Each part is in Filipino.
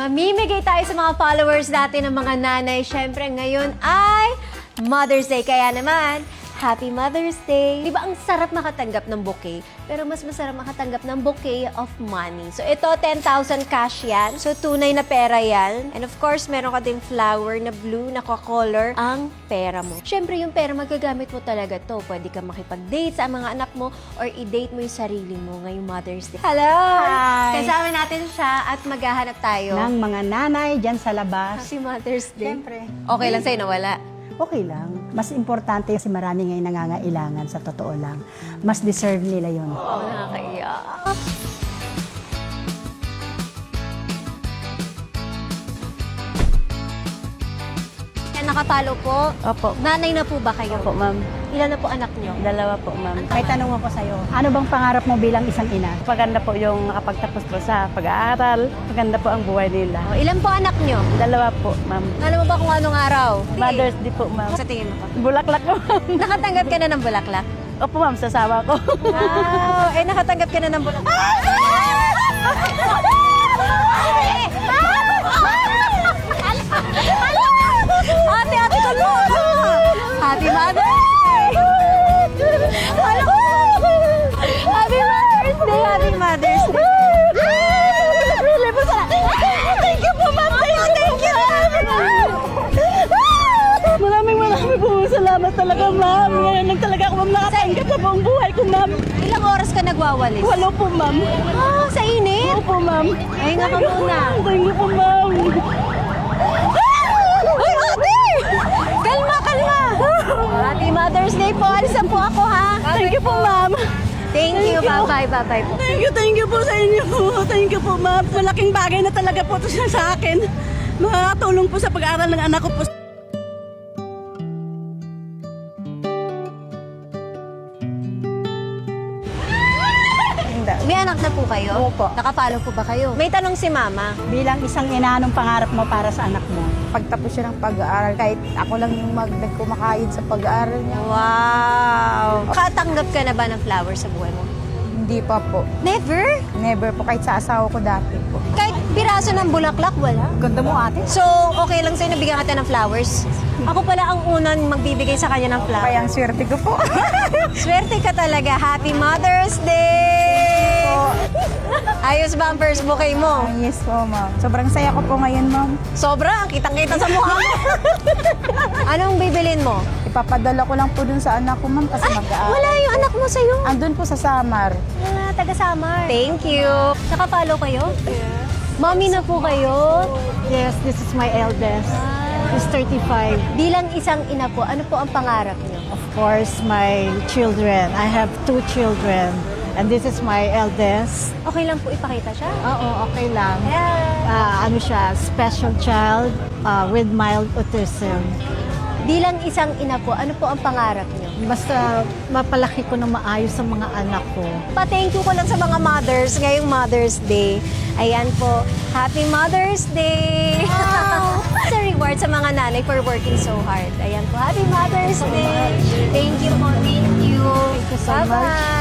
Mamimigay tayo sa mga followers natin ng mga nanay. Siyempre, ngayon ay Mother's Day. Kaya naman, Happy Mother's Day! Di ba ang sarap makatanggap ng bouquet? Pero mas masarap makatanggap ng bouquet of money. So ito, 10,000 cash yan. So tunay na pera yan. And of course, meron ka din flower na blue na color ang pera mo. Siyempre, yung pera magagamit mo talaga to. Pwede ka makipag-date sa mga anak mo or i-date mo yung sarili mo ngayong Mother's Day. Hello! Hi! Kasama natin siya at maghahanap tayo. ng mga nanay dyan sa labas. Happy Mother's Day. Siyempre. Okay lang sa'yo nawala. Okay lang. Mas importante kasi marami ngayon nangangailangan sa totoo lang. Mas deserve nila yon. Oh, nakakaiyak. Nakapalo po. Opo. Nanay na po ba kayo? Opo, ma'am. Ilan na po anak nyo? Dalawa po, ma'am. May tanong ako sa'yo. Ano bang pangarap mo bilang isang ina? Maganda po yung nakapagtapos po sa pag-aaral. Maganda po ang buhay nila. Oh, ilan po anak nyo? Dalawa po, ma'am. Alam mo ba kung anong araw? Mother's Day po, ma'am. Sa tingin mo pa. Bulaklak po, ma'am. Nakatanggap ka na ng bulaklak? Opo, ma'am, sasawa ko. Wow! eh, nakatanggap ka na ng bulaklak? Ate, nakatanggap sa buong buhay ko, ma'am. Ilang oras ka nagwawalis? Walo po, ma'am. Ah, sa init? Opo, ma'am. Ay, nga ka muna. Thank you po, ma'am. Ay, ate! Kalma, kalma! Happy Mother's Day po. Alisan po ako, ha? Thank you po, ma'am. Thank you. Bye-bye, bye-bye po. Thank you, thank you po sa inyo. Thank you po, ma'am. Malaking bagay na talaga po ito sa akin. Makakatulong po sa pag-aaral ng anak ko po. May anak na po kayo? Opo. Nakapalo po ba kayo? May tanong si Mama. Bilang isang ina, anong pangarap mo para sa anak mo? pagtapos siya ng pag-aaral, kahit ako lang yung mag nagkumakain sa pag-aaral niya, Wow! Katanggap ka na ba ng flowers sa buhay mo? hindi pa po. Never? Never po, kahit sa asawa ko dati po. Kahit piraso ng bulaklak, wala? Ganda mo ate. So, okay lang sa'yo nabigyan kita ng flowers? Ako pala ang unang magbibigay sa kanya ng flowers. Kaya ang swerte ko po. Swerte ka talaga. Happy Mother's Day! Ayos ba ang first bouquet mo? Ah, yes po, ma'am. Sobrang saya ko po ngayon, ma'am. Sobra, kitang-kita sa mukha mo. Anong bibilin mo? Ipapadala ko lang po dun sa anak ko, ma'am, kasi mag-aaral. Wala yung anak mo sa'yo. Andun po sa Samar. Ah, taga Samar. Thank you. Nakapalo kayo? Mommy na po kayo? Yes, this is my eldest. He's 35. Bilang isang ina po, ano po ang pangarap niyo? Of course, my children. I have two children. And this is my eldest. Okay lang po ipakita siya? Oo, okay lang. Yeah. Ah, ano siya, special child ah, with mild autism. Bilang isang ina po, ano po ang pangarap niyo? Basta mapalaki ko na maayos sa mga anak ko. Pa-thank you ko lang sa mga mothers ngayong Mother's Day. Ayan po, Happy Mother's Day! sa reward sa mga nanay for working so hard. Ayan po, Happy Mother's Day! Thank you po, thank you. Thank you so much. Bye-bye. Ah,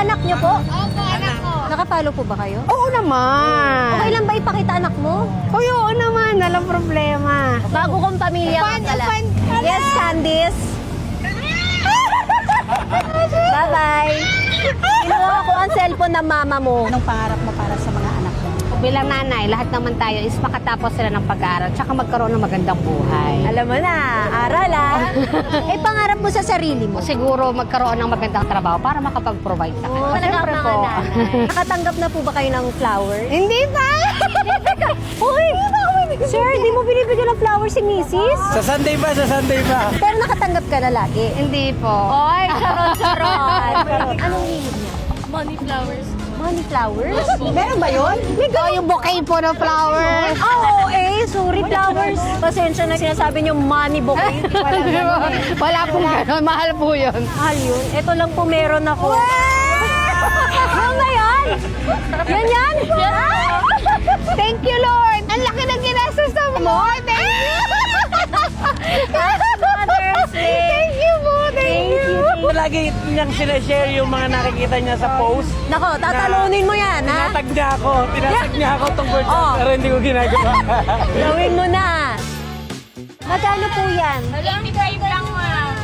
anak niyo po? Opo, anak ko. Nakapalo po ba kayo? Oo naman. Okay lang ba ipakita anak mo? Uy, oo naman. Walang problema. Bago kong pamilya ka pala. Yes, Candice. Bye-bye. Kinuha ko ang cellphone ng mama mo. Anong pangarap mo para sa mga anak mo? Bilang nanay, lahat naman tayo is makatapos sila ng pag-aaral tsaka magkaroon ng magandang buhay. Alam mo na, aral ah. eh, pangarap mo sa sarili mo. Siguro magkaroon ng magandang trabaho para makapag-provide sa kanila. Oh, Siyempre po. Nakatanggap na po ba kayo ng flower? Hindi pa! Uy! Sir, di mo binibigyan ng flower si Mrs.? Sa Sunday ba? Sa Sunday ba? Pero nakatanggap ka na lagi. Hindi po. Oy, charot-charot. Anong hilig niya? Money flowers. Money flowers? Meron ba yun? Ito yung bouquet po ng flowers. Ah, oo eh. Sorry, flowers. Pasensya na sinasabi niyo money bouquet. Wala ganun eh. Wala pong gano'n. Mahal po yun. Mahal yun. Ito lang po meron ako. Yan na yan? Yan yan? Thank you, Lord. Ang laki ng ginastos mo. Thank you. Mother's Day. Lagi niyang sinashare yung mga nakikita niya sa post. Nako, tatalunin mo yan, ha? Tinatag niya ako. Tinatag niya ako tungkol dyan, Oh. pero hindi ko ginagawa. Gawin mo na. Magkano po yan?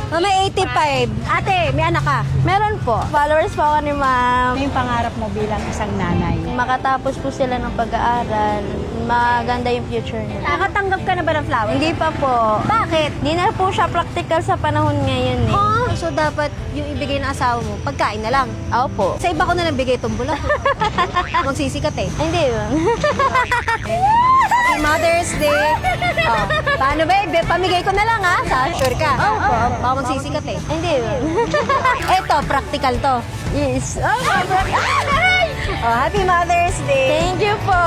Mama, 85. Ate, may anak ka? Meron po. Followers po ako ni ma'am. Ano yung pangarap mo bilang isang nanay? Makatapos po sila ng pag-aaral. Maganda yung future nila. Nakatanggap ka na ba ng flowers? Hindi pa po. Bakit? Hindi na po siya practical sa panahon ngayon eh. Oh, so dapat yung ibigay ng asawa mo, pagkain na lang. Opo. Sa iba ko na lang bigay itong bulak. Magsisikat eh. Hindi yun. Happy Mother's Day. Oh, paano ba? eh? Pamigay ko na lang ha. Sa sure ka. Oo. Oh, Baka magsisikat eh. Hindi yun. Eto, practical to. yes. Oh, Oh, Happy Mother's Day. Thank you po.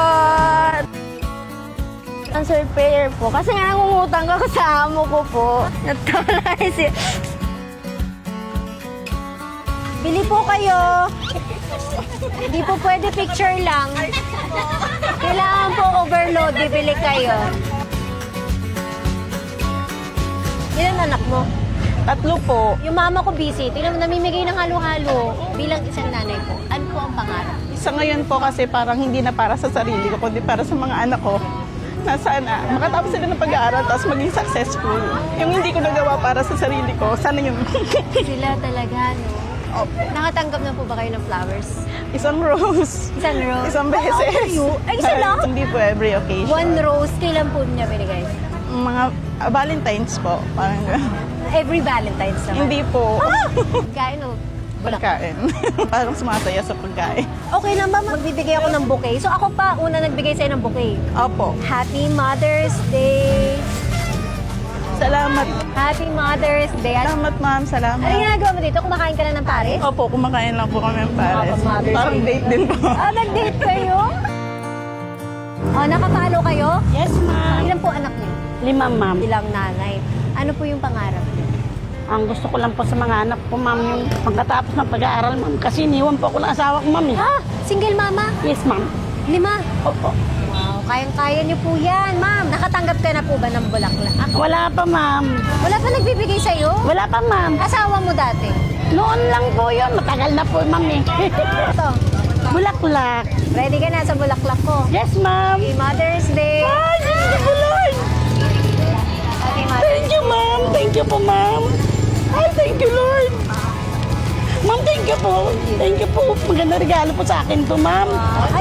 Answer prayer po. Kasi nga nangungutang ako sa amo ko po. Nagkawala si... Bili po kayo. Hindi po pwede picture lang. Kailangan po overload, bibili kayo. Ilan anak mo? Tatlo po. Yung mama ko busy. Tingnan mo, namimigay ng halo-halo bilang isang nanay ko. Ano po ang pangarap? Sa ngayon po kasi parang hindi na para sa sarili ko, kundi para sa mga anak ko. Na sana makatapos sila ng pag-aaral tapos maging successful. Yung hindi ko nagawa para sa sarili ko, sana yun. Sila talaga, no? Nakatanggap na po ba kayo ng flowers? Isang rose. Isang rose? Isang beses. Ay, isa lang? hindi po every occasion. One rose, kailan po niya binigay? Mga ah, Valentine's po. Parang. Every Valentine's naman. Hindi po. Kain o? Bulak. Pagkain. parang sumasaya sa pagkain. Okay lang ba magbibigay ako ng bouquet? So ako pa una nagbigay sa'yo ng bouquet. Opo. Happy Mother's Day! Salamat. Happy Mother's Day! Salamat, ma'am. Salamat. ano ginagawa mo dito? Kumakain ka na ng pares? Opo, kumakain lang po kami ng pares. Mga Mother's Parang Day. date din po. Ah, nag-date kayo? Oh, nakapalo kayo? Yes, ma'am. Ilan po anak niyo? Lima, ma'am. Ilang nanay. Ano po yung pangarap niyo? Ang gusto ko lang po sa mga anak ko, ma'am, yung pagkatapos ng pag-aaral, ma'am. Kasi iniwan po ako ng asawa ko, ma'am. eh. Ha? Single mama? Yes, ma'am. Lima? Opo. Kayang-kaya niyo po yan, ma'am. Nakatanggap ka na po ba ng bulaklak? Ah, Wala pa, ma'am. wala pa nagbibigay sa'yo? Wala pa, ma'am. Asawa mo dati? Noon lang po yun. Matagal na po, ma'am, eh. Ito. Bulaklak. Ready ka na sa bulaklak ko? Yes, ma'am. Happy Mother's Day! Ay, thank you, Lord. Happy Mother's Thank you, ma'am. Thank you po, ma'am. Ay, thank you, Lord. Ma'am, thank you po. Thank you po. Maganda regalo po sa akin to, ma'am.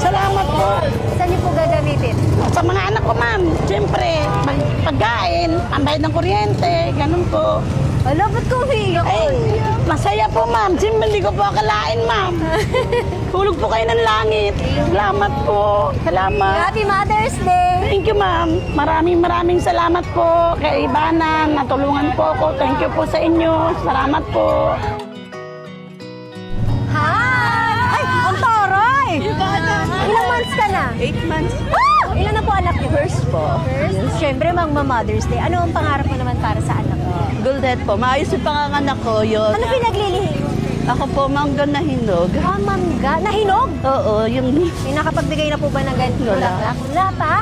Salamat po. Saan niyo po gagamitin? Sa mga anak ko, ma'am. Siyempre, mag- pagkain, pambayad ng kuryente, ganun po. Wala, ba't ko umiiyak? Ay, masaya po, ma'am. Siyempre, hindi ko po akalain, ma'am. Hulog po kayo ng langit. Salamat po. Salamat. Happy Mother's Day! Thank you, ma'am. Maraming maraming salamat po kay Ibanan. Natulungan po ako. Thank you po sa inyo. Salamat po. Ka na? Eight months. Ah! Ilan na po anak niyo? First po. First? Siyempre, magma-Mother's Day. Ano ang pangarap mo naman para sa anak mo? Guldet po. Maayos yung panganganak ko. Yun. Ano pinaglilihim? Ako po, mangga na hinog. Ah, mangga. Nahinog? Oo, yung... May nakapagbigay na po ba ng ganito? Wala. Wala pa?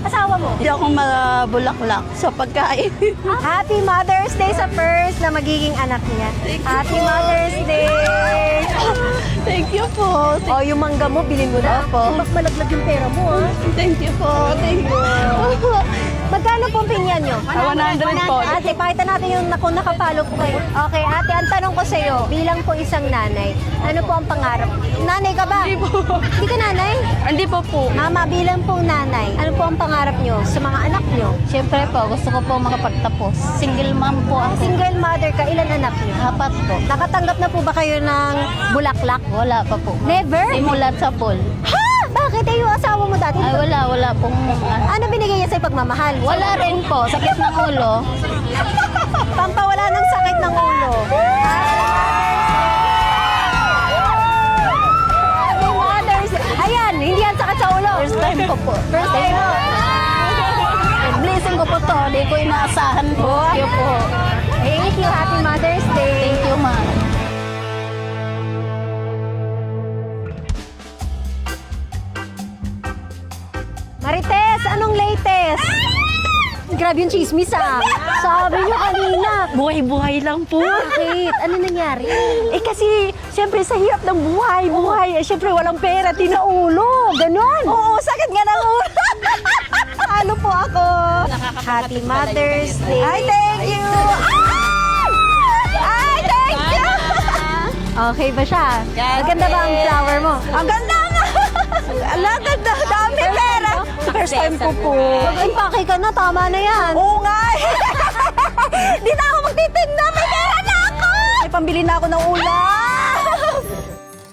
Asawa mo? Hindi ako mabulaklak sa pagkain. Happy Mother's Day sa first na magiging anak niya. Happy Mother's Day! Thank you po. O, yung mangga mo, bilhin mo na. Opo. Mas malaglag yung pera mo, ha? Thank you po. Thank you. Magkano pong pinyan nyo? Ah, 100 po. Ate, pakita natin yung naku, nakapalo po kayo. Okay, ate, ang tanong ko sa'yo, bilang po isang nanay, ano po ang pangarap? Nanay ka ba? Hindi po. Hindi ka nanay? Hindi po po. Mama, bilang po nanay, ano po ang pangarap nyo sa mga anak nyo? Siyempre po, gusto ko po makapagtapos. Single mom po ako. Single mother ka, ilan anak nyo? Apat po. Nakatanggap na po ba kayo ng bulaklak? Wala pa po. Never? Simulat sa pool. Ha? Bakit? Eh, yung asawa mo dati? Ay, wala, wala pong... Ano binigay niya sa'yo pagmamahal? Wala rin po. Sakit ng ulo. Pampawala ng sakit ng ulo. Happy Mother's Day. Ayan, hindi yan sakit sa ulo. First time ko po. First time mo. Blessing ko po to. Di ko inaasahan po. Thank you po. Latest? grabe yung chismis ah. Sabi niyo kanina. Buhay-buhay lang po. Bakit? Ano nangyari? Eh kasi, siyempre sa hirap ng buhay, buhay. Eh, siyempre walang pera, tinaulo. Ganon. Oo, sakit nga ng ulo. ano po ako? Happy Mother's Day. Ay, thank you! Ay, thank you! Okay ba siya? Maganda ba ang flower mo? Ang ganda nga! Ala, ganda. Dami pera. First time ko po. Mag-impake ka na. Tama na yan. Oo nga. Di na ako magtitinda. May pera na ako. May pambili na ako ng ulam.